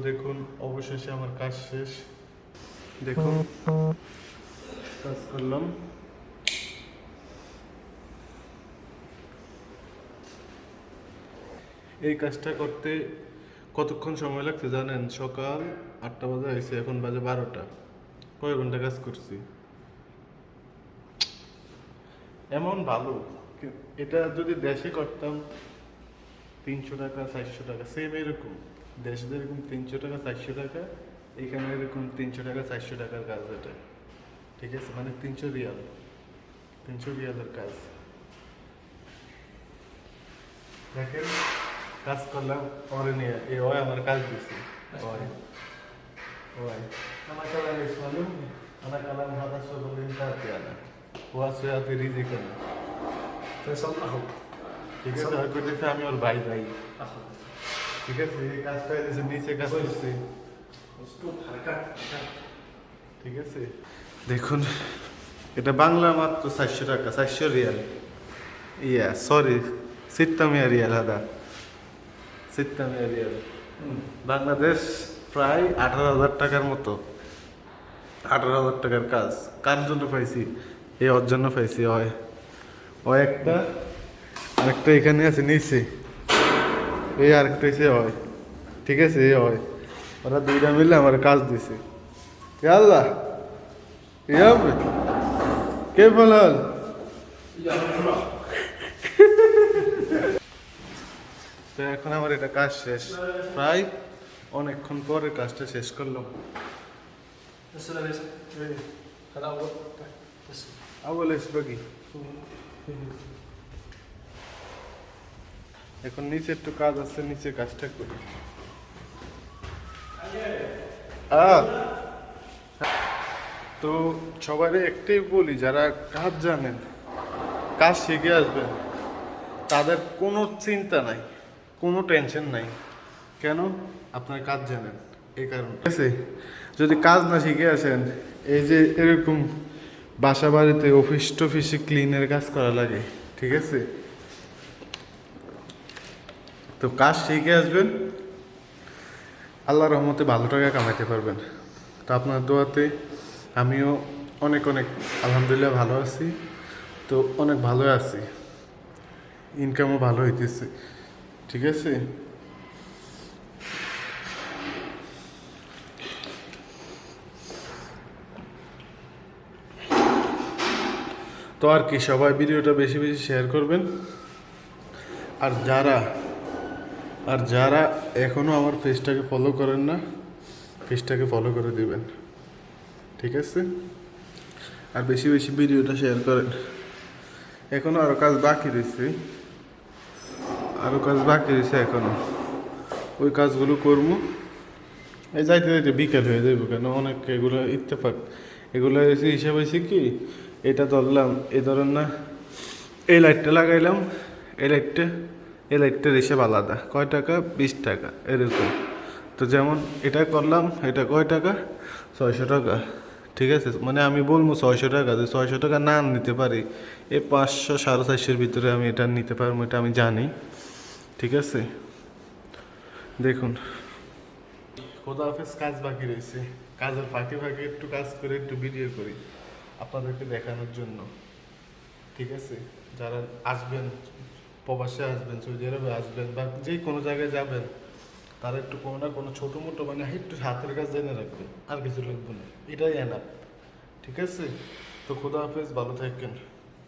দেখুন অবশেষে আমার কাজ শেষ। দেখুন কাজ করলাম। এই কাজটা করতে কতক্ষণ সময় লাগছে জানেন? সকাল আটটা বাজে হয়েছে এখন বাজে বারোটা। কয় ঘণ্টা কাজ করছি? এমন ভালো এটা যদি দেশে করতাম তিনশো টাকা চারশো টাকা সেম এরকম দেশে যেরকম তিনশো টাকা চারশো টাকা এখানে এরকম তিনশো টাকা চারশো টাকার কাজ এটা। ঠিক আছে? মানে তিনশো রিয়াল। তিনশো রিয়ালের কাজ। দেখেন কাজ করলাম পরে নিয়ে। এ ওই আমার কাজ দিচ্ছে ওই। ওই। আমার কালাম ইসমালুম আমার কালাম হাদা সবলিন তাতিয়ানা ওয়া সুয়াতে রিজিকানা ফেসাল্লাহু ঠিক আছে? আমি ওর ভাই ভাই। ঠিক আছে কাজ পাইতেছে নিচে কাজ করছে। ঠিক আছে। দেখুন এটা বাংলা মাত্র চারশো টাকা চারশো রিয়াল। ইয়া সরি সিত্তামিয়া রিয়াল দাদা সিত্তামিয়া রিয়াল। বাংলাদেশ প্রায় আঠারো হাজার টাকার মতো। আঠারো হাজার টাকার কাজ। কার জন্য পাইছি? এ অর জন্য পাইছি হয় ও একটা আরেকটা এখানে আছে নিচে। এই আরেকটা হয়েছে হয়। ঠিক আছে এ হয়। ওরা দুইটা মিলে আমার কাজ দিছে। আল্লাহ ইয়া হবে কে ফলাল? তো এখন আমার এটা কাজ শেষ। প্রায় অনেকক্ষণ পরে কাজটা শেষ করল আবার এসবে কি এখন নিচে একটু কাজ আছে, নিচে কাজটা করি। তো সবাই একটাই বলি, যারা কাজ জানেন, কাজ শিখে আসবেন, তাদের কোনো চিন্তা নাই, কোনো টেনশন নাই। কেন? আপনার কাজ জানেন, এই কারণে। ঠিক আছে? যদি কাজ না শিখে আসেন, এই যে এরকম বাসা বাড়িতে অফিস টফিসে ক্লিনের কাজ করা লাগে, ঠিক আছে? তো কাজ শিখে আসবেন। আল্লাহ রহমতে ভালো টাকা কামাইতে পারবেন। তো আপনার দোয়াতে আমিও অনেক অনেক আলহামদুলিল্লাহ ভালো আছি। তো অনেক ভালো আছি। ইনকামও ভালো হইতেছে। ঠিক আছে? তো আর কি, সবাই ভিডিওটা বেশি বেশি শেয়ার করবেন। আর যারা আর যারা এখনও আমার পেজটাকে ফলো করেন না পেজটাকে ফলো করে দিবেন। ঠিক আছে? আর বেশি বেশি ভিডিওটা শেয়ার করেন। এখনও আরও কাজ বাকি রয়েছে। আরও কাজ বাকি রয়েছে এখনও ওই কাজগুলো করব। এই যাইতে যাইতে বিকেল হয়ে যাইব কেন? অনেক এগুলো ইত্তেফাক। এগুলো হয়েছে হিসাব হয়েছে কি? এটা ধরলাম এই ধরেন না, এই লাইটটা লাগাইলাম, এই লাইটটা এই লাইটটার হিসাব আলাদা। কয় টাকা? বিশ টাকা, এরকম। তো যেমন এটা করলাম, এটা কয় টাকা? ছয়শো টাকা। ঠিক আছে? মানে আমি বলব ছয়শো টাকা, যে ছয়শো টাকা না নিতে পারি, এই পাঁচশো সাড়ে চারশোর ভিতরে আমি এটা নিতে পারব, এটা আমি জানি। ঠিক আছে? দেখুন। খোদা হাফেজ, কাজ বাকি রয়েছে। কাজের ফাঁকে ফাঁকে একটু কাজ করে, একটু ভিডিও করি আপনাদেরকে দেখানোর জন্য। ঠিক আছে? যারা আসবেন প্রবাসে আসবেন সৌদি আরবে আসবেন বা যে কোনো জায়গায় যাবেন, তার একটু কোনো না কোনো ছোটো মোটো মানে একটু হাতের কাজ জেনে রাখবেন আর কিছু লাগবে না। এটাই এনাফ ঠিক আছে? তো খোদা হাফেজ, ভালো থাকেন।